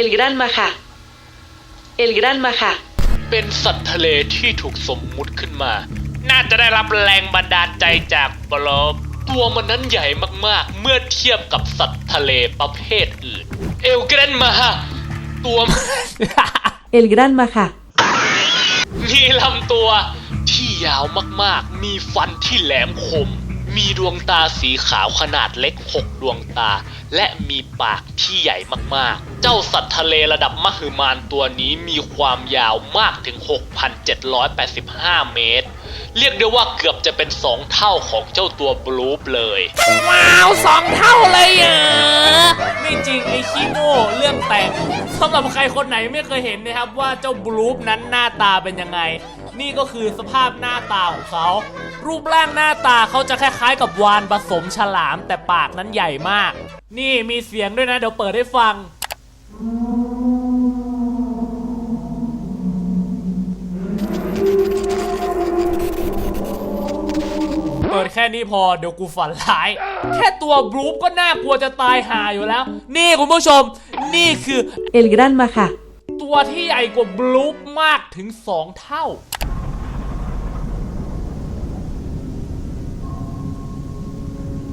El Gran Maja. El Gran Maja. เป็นสัตว์ทะเลที่ถูกสมมุติขึ้นมา น่าจะได้รับแรงบันดาลใจจากบลอบตัวมันนั้นใหญ่มากๆ เมื่อเทียบกับสัตว์ทะเลประเภทอื่น เอลเกรนมาตัวมัน El Gran Maja. มีลำตัวที่ยาวมากๆ มีฟันที่แหลมคม มีดวงตาสีขาวขนาดเล็ก 6 ดวงตา และมีปากที่ใหญ่มากๆ เจ้าสัตว์ทะเลระดับมหึมานตัวนี้มีความยาวมากถึง 6,785 เมตร เรียกได้ว่าเกือบจะเป็น2เท่าของเจ้าตัวบลูปเลย ว้าวสองเท่าเลยเหรอไม่จริงไอ้ขี้โง่เรื่องแต่งสำหรับใครคนไหนไม่เคยเห็นนะครับว่าเจ้าบลูปนั้นหน้าตาเป็นยังไง นี่ก็คือสภาพหน้าตาของเขา รูปร่างหน้าตาเขาจะคล้ายๆ กับวานผสมฉลามแต่ปากนั้นใหญ่มาก นี่มีเสียงด้วยนะ เดี๋ยวเปิดให้ฟัง เปิดแค่นี้พอเดี๋ยวกูฝันร้าย แค่ตัวบลูปก็น่ากลัวจะตายหาอยู่แล้ว นี่คุณผู้ชม นี่คือ El Gran Maja. ตัวที่ใหญ่กว่าบลูปมากถึงสองเท่า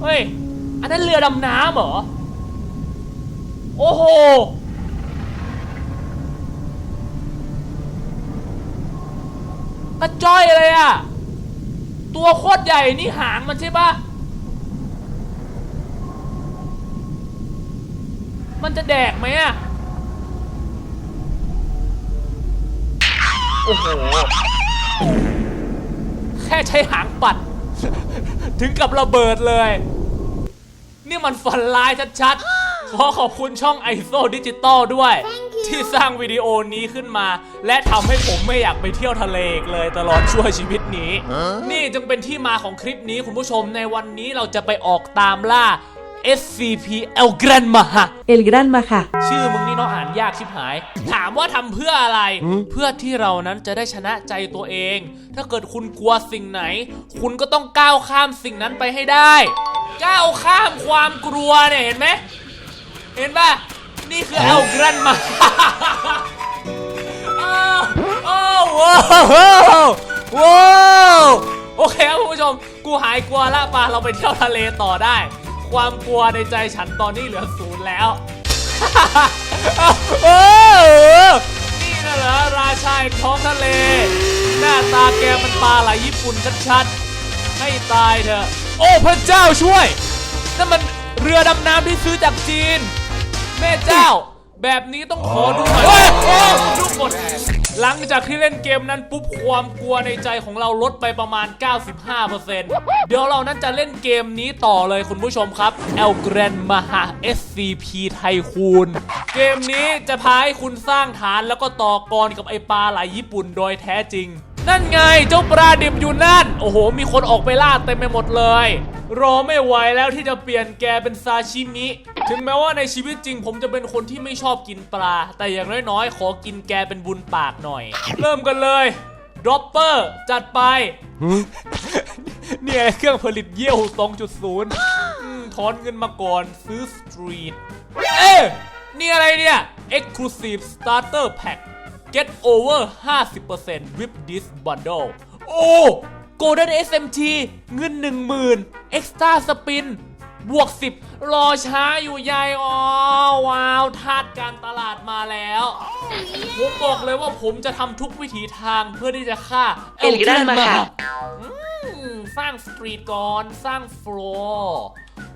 เฮ้ย อันนั้นเรือดำน้ำเหรอ โอ้โห กระจ้อยเลยอะตัวโคตรใหญ่นี่หางมันใช่ปะมันจะแดกไหมอะโอ้โห แค่ใช้หางปัด ถึงกับระเบิดเลย นี่มันฝันร้ายชัดๆ ขอขอบคุณช่องไอโซดิจิตอลด้วย ที่สร้างวิดีโอนี้ขึ้นมา และทำให้ผมไม่อยากไปเที่ยวทะเลอีกเลยตลอดชั่วชีวิตนี้ นี่จึงเป็นที่มาของคลิปนี้คุณผู้ชมในวันนี้เราจะไปออกตามล่า SCP El Gran Maha El Gran Maja. ชื่อมึงนี่เนาะอ่านยากชิบหาย ถามว่าทำเพื่ออะไร เพื่อที่เรานั้นจะได้ชนะใจตัวเอง ถ้าเกิดคุณกลัวสิ่งไหน คุณก็ต้องก้าวข้ามสิ่งนั้นไปให้ได้ ก้าวข้ามความกลัวเนี่ยเห็นไหม เห็นป่ะ นี่คือเอลกรันมาอ้าวอ้าวว้าวว้าวโอเคครับคุณผู้ชม กูหายกลัวละปาเราไปเที่ยวทะเลต่อได้ ความกลัวในใจฉันตอนนี้เหลือศูนย์แล้วเออนี่น่ะเหรอราชาแห่งท้องทะเล หน้าตาแกมันปลาไหลญี่ปุ่นชัดๆ ให้ตายเถอะ โอ้พระเจ้าช่วย นั่นมันเรือดำน้ำที่ซื้อจากจีน แม่เจ้า แบบนี้ต้องขอดูหน่อยโอ้ยโอ้ยลูกหมด หลังจากที่เล่นเกมนั้นปุ๊บความกลัวในใจของเราลดไปประมาณ 95%เดี๋ยวเรานั้นจะเล่นเกมนี้ต่อเลยคุณผู้ชมครับ El Gran Maha SCP ไทคูนเกมนี้จะพาให้คุณสร้างฐานแล้วก็ต่อกรกับไอปลาไหลญี่ปุ่นโดยแท้จริง นั่นไงเจ้าปลาดิบอยู่นั่น โอ้โห มีคนออกไปล่าเต็มไปหมดเลย รอไม่ไหวแล้วที่จะเปลี่ยนแกเป็นซาชิมิ ถึงแม้ว่าในชีวิตจริงผมจะเป็นคนที่ไม่ชอบกินปลา แต่อย่างน้อยๆ ขอกินแกเป็นบุญปากหน่อย เริ่มกันเลยดรอปเปอร์จัดไป เนี่ยเครื่องผลิตเยี่ยว 2.0ถอนเงินมาก่อนซื้อสตรีท เอ๊ะนี่อะไรเนี่ย Exclusive Starter Pack Get over 50% with this bundle โอ้ Golden SMT เงิน 10,000 Extra Spin บวก 10 รอช้าอยู่ใหญ่อ๋อว้าวทาดการตลาดมาแล้ว ผมบอกเลยว่าผมจะทำทุกวิถีทางเพื่อที่จะฆ่า El Gran Maja อืมสร้างสตรีทก่อน สร้างฟลอร์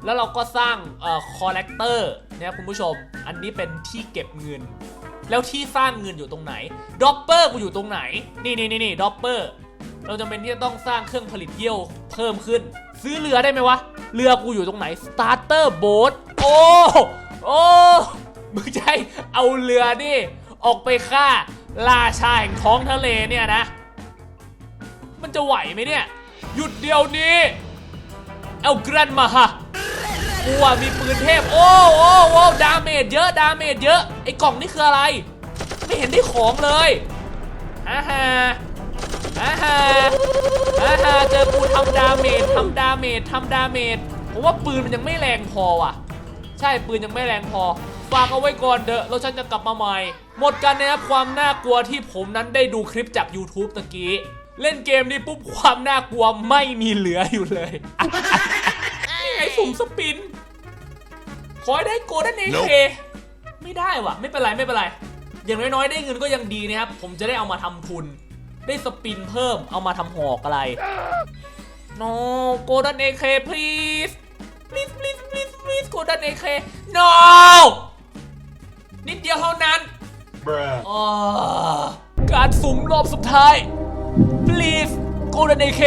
แล้วเราก็สร้างเอ่อคอลเลกเตอร์เนี่ยคุณผู้ชม อันนี้เป็นที่เก็บเงิน แล้วที่สร้างเงินอยู่ตรงไหนดอปเปอร์กูอยู่ตรงไหน นี่นี่นี่นี่ดอปเปอร์ เราจะเป็นที่จะต้องสร้างเครื่องผลิตเยี่ยวเพิ่มขึ้น ซื้อเรือได้ไหมวะ เรือกูอยู่ตรงไหน Starter Boat โอ้โอ้มึงให้เอาเรือนี่ ออกไปฆ่าราชาแห่งท้องทะเลเนี่ยนะ มันจะไหวไหมเนี่ย หยุดเดี๋ยวนี้ เอากรันมาฮะ กูอะมีปืนเทพ โอ้โอ้โอ้ดาเมจเยอะดาเมจเยอะ ไอ้กล่องนี่คืออะไร ไม่เห็นได้ของเลยฮ่าฮ่าฮ่าฮ่าฮ่าฮ่าเจอกูทำดาเมจทำดาเมจทำดาเมจผมว่าปืนมันยังไม่แรงพอว่ะ ใช่ปืนยังไม่แรงพอฝากเอาไว้ก่อนเถอะแล้วฉันจะกลับมาใหม่ หมดกันนะครับความน่ากลัวที่ผมนั้นได้ดูคลิปจาก YouTube ตะกี้ เล่นเกมนี้ปุ๊บความน่ากลัวไม่มีเหลืออยู่เลย ไงสุ่มสปิน ขอให้ได้โกลเด้นเอเคไม่ได้ว่ะ ไม่เป็นไรไม่เป็นไร อย่างน้อยๆ ได้เงินก็ยังดีนะครับ ผมจะได้เอามาทำทุน ได้สปินเพิ่มเอามาทำหอกอะไร no golden AK please please please please please golden AK no นิดเดียวเท่านั้นอ่าการสุ่มรอบสุดท้าย please golden AK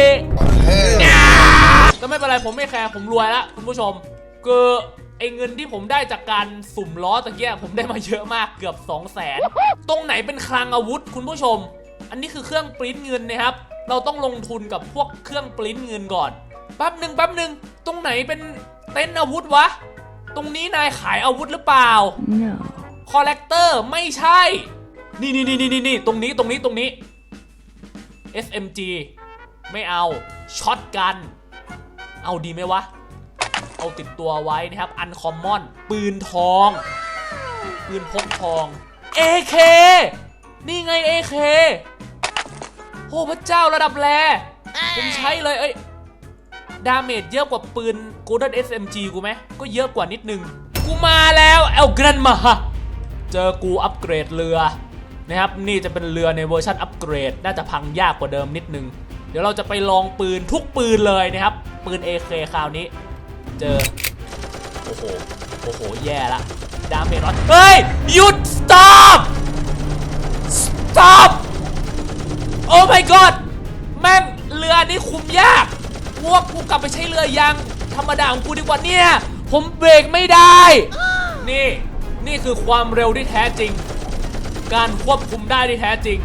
แต่ไม่เป็นไรผมไม่แคร์ผมรวยแล้วคุณผู้ชมคือไอเงินที่ผมได้จากการสุ่มล้อตะเกียผมได้มาเยอะมากเกือบ 2 0 0แสนตรงไหนเป็นคลังอาวุธคุณผู้ชม อันนี้คือเครื่องปริ้นเงินนะครับ เราต้องลงทุนกับพวกเครื่องปริ้นเงินก่อนแป๊บหนึ่งแป๊บหนึ่งตรงไหนเป็นเต็นท์อาวุธวะ ตรงนี้นายขายอาวุธหรือเปล่า no คอลเลกเตอร์ไม่ใช่ นี่นี่นี่นี่นี่ตรงนี้ตรงนี้ตรงนี้ SMG ไม่เอาช็อตกัน เอาดีไหมวะ เอาติดตัวไว้นะครับ อันคอมมอน ปืนทอง ปืนพกทอง AK นี่ไง AK โอ้พระเจ้าระดับแรผมใช้เลยเอ้ยดาเมจเยอะกว่าปืน Golden SMG กูไหม ก็เยอะกว่านิดนึง กูมาแล้วเอลเกรนมา เจอกูอัปเกรดเรือนะครับ นี่จะเป็นเรือในเวอร์ชันอัปเกรด น่าจะพังยากกว่าเดิมนิดนึง เดี๋ยวเราจะไปลองปืนทุกปืนเลยนะครับ ปืน AK คราวนี้ เจอ โอ้โห โอ้โห แย่ละ ดาเมจร้อยเฮ้ย หยุด stop stop โอ้ my god แม่งเรือนี่คุมยากพวกกูกลับไปใช้เรือยางธรรมดาของกูดีกว่าเนี่ย ผมเบรกไม่ได้ นี่ นี่คือความเร็วที่แท้จริง การควบคุมได้ที่แท้จริง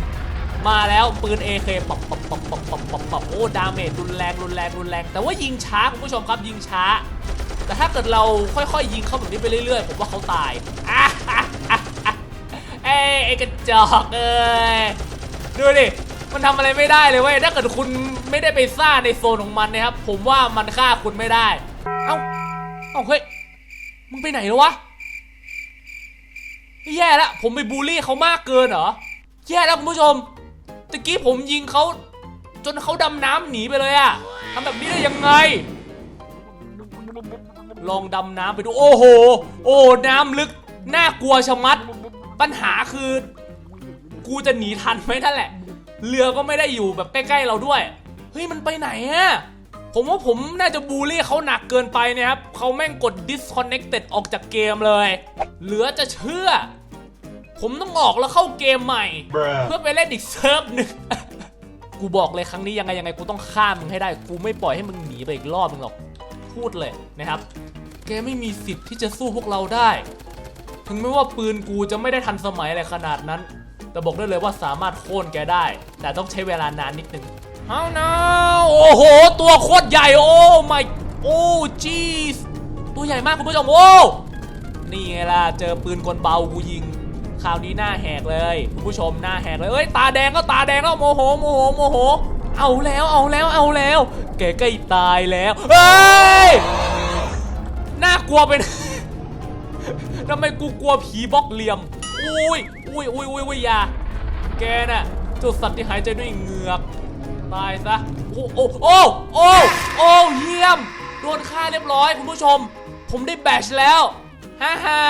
มาแล้วปืน AK ปับปับปับปับปับปับปับโอ้ดาเมจรุนแรงรุนแรงรุนแรง แต่ว่ายิงช้าคุณผู้ชมครับยิงช้า แต่ถ้าเกิดเราค่อยๆ ยิงเข้าแบบนี้ไปเรื่อยๆ ผมว่าเขาตายอะเอ้ไอกระจอกเอ้ยดูดิมันทำอะไรไม่ได้เลยเว้ยถ้าเกิดคุณไม่ได้ไปซ่าในโซนของมันนะครับ ผมว่ามันฆ่าคุณไม่ได้ เอ้าเอ้าเฮ้ยมึงไปไหนแล้ววะแย่แล้วผมไปบูลลี่เขามากเกินเหรอแย่แล้วคุณผู้ชม ตะกี้ผมยิงเขาจนเขาดำน้ำหนีไปเลยอะทำแบบนี้ได้ยังไง ลองดำน้ำไปดู โอ้โห โอ้น้ำลึก น่ากลัวชะมัด ปัญหาคือ กูจะหนีทันไหมนั่นแหละ เรือก็ไม่ได้อยู่แบบใกล้ๆเราด้วย เฮ้ย มันไปไหนอะผมว่าผมน่าจะบูลลี่เขาหนักเกินไปนะครับเขาแม่งกด disconnected ออกจากเกมเลย เหลือจะเชื่อ ผมต้องออกแล้วเข้าเกมใหม่เพื่อไปเล่นอีกเซิร์ฟหนึ่ง กูบอกเลยครั้งนี้ยังไงยังไงกูต้องฆ่ามึงให้ได้ กูไม่ปล่อยให้มึงหนีไปอีกรอบมึงหรอก พูดเลยนะครับ แกไม่มีสิทธิ์ที่จะสู้พวกเราได้ ถึงแม้ว่าปืนกูจะไม่ได้ทันสมัยอะไรขนาดนั้น แต่บอกได้เลยว่าสามารถโค่นแกได้ แต่ต้องใช้เวลานานนิดนึงเอานะโอ้โห ตัวโคตรใหญ่ โอ้ my โอ้ jeez ตัวใหญ่มากคุณผู้ชม โอ้ นี่ไงล่ะ เจอปืนกลเบากูยิง คราวนี้หน้าแหกเลยคุณผู้ชมหน้าแหกเลยเอ้ยตาแดงก็ตาแดงแล้วโมโหโมโหโมโห เอาแล้วเอาแล้วเอาแล้ว แกใกล้ตายแล้วเฮ้ยน่ากลัวเป็นทำไมกูกลัวผีบล็อกเหลี่ยมอุ้ยอุ้ยอุ้ยอุ้ยอุ้ยอยาแกน่ะจุดสัตว์ที่หายใจด้วยเหงือกตายซะโอ้โอ้โอ้โอ้โอ้เยี่ยมโดนฆ่าเรียบร้อยคุณผู้ชม ผมได้แบชแล้วฮ่าฮ่า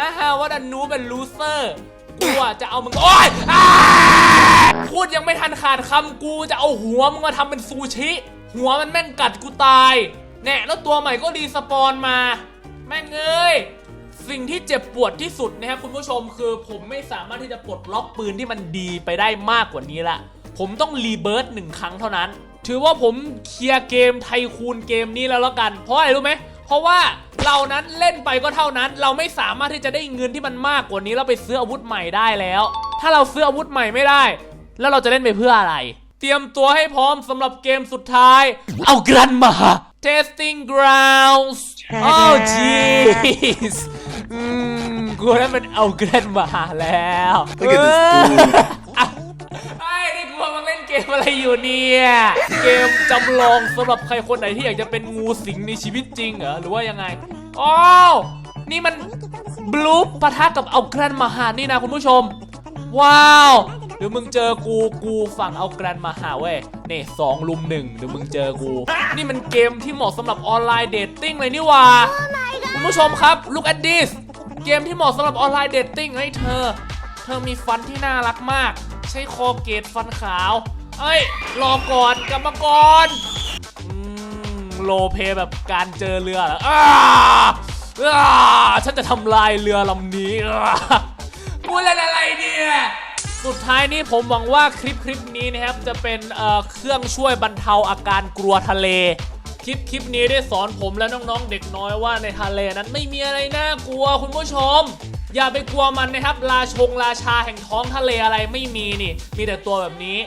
ฮ่าฮ่าว่าดันนูเป็นลูเซอร์กูอะจะเอามึงโอ้ยอ้าพูดยังไม่ทันขาดคำกูจะเอาหัวมึงมาทำเป็นซูชิ หัวมันแม่งกัดกูตายแน่แล้วตัวใหม่ก็รีสปอนมา แม่งเอ้ยสิ่งที่เจ็บปวดที่สุดนะครับคุณผู้ชมคือผมไม่สามารถที่จะปลดล็อกปืนที่มันดีไปได้มากกว่านี้ละ ผมต้องรีเบิร์ตหนึ่งครั้งเท่านั้น ถือว่าผมเคลียร์เกมไทคูนเกมนี้แล้วแล้วกัน เพราะอะไรรู้ไหมเพราะว่า เรานั้นเล่นไปก็เท่านั้น เราไม่สามารถที่จะได้เงินที่มันมากกว่านี้แล้วไปซื้ออาวุธใหม่ได้แล้ว ถ้าเราซื้ออาวุธใหม่ไม่ได้ แล้วเราจะเล่นไปเพื่ออะไร เตรียมตัวให้พร้อมสำหรับเกมสุดท้าย เอากรันมา testing grounds โอ้ jeez อืมกูนั่นเป็นเอาเกรนมาแล้ว Look at this dude อะไอ้นี่กูกำลัง เล่นเกมอะไรอยู่เนี่ย เกมจำลองสำหรับใครคนไหนที่อยากจะเป็นงูสิงในชีวิตจริงเหรอ หรือว่ายังไงอ๋อนี่มันบลูปะทะกับเอาแกรนมาหานี่นะคุณผู้ชม ว้าวเดี๋ยวมึงเจอกูกูฝั่งเอาแกรนมาหาเว้ยนี่สองลุมหนึ่งเดี๋ยวมึงเจอกู นี่มันเกมที่เหมาะสำหรับออนไลน์เดทติ้งเลยนี่หว่าคุณผู้ชมครับ look at this เกมที่เหมาะสำหรับออนไลน์เดทติ้งให้เธอ เธอมีฟันที่น่ารักมาก ใช้คอเกตฟันขาว เอ้ยรอก่อนกลับมาก่อนอืมโลเพแบบการเจอเรือเหรออ้าอ้าฉันจะทำลายเรือลำนี้อ้ากูเล่นอะไรเนี่ย สุดท้ายนี้ผมหวังว่าคลิปคลิปนี้นะครับจะเป็นเอ่อเครื่องช่วยบรรเทาอาการกลัวทะเล คลิปคลิปนี้ได้สอนผมและน้องๆเด็กน้อยว่าในทะเลนั้นไม่มีอะไรน่ากลัวคุณผู้ชม อย่าไปกลัวมันนะครับราชงราชาแห่งท้องทะเลอะไรไม่มีนี่ มีแต่ตัวแบบนี้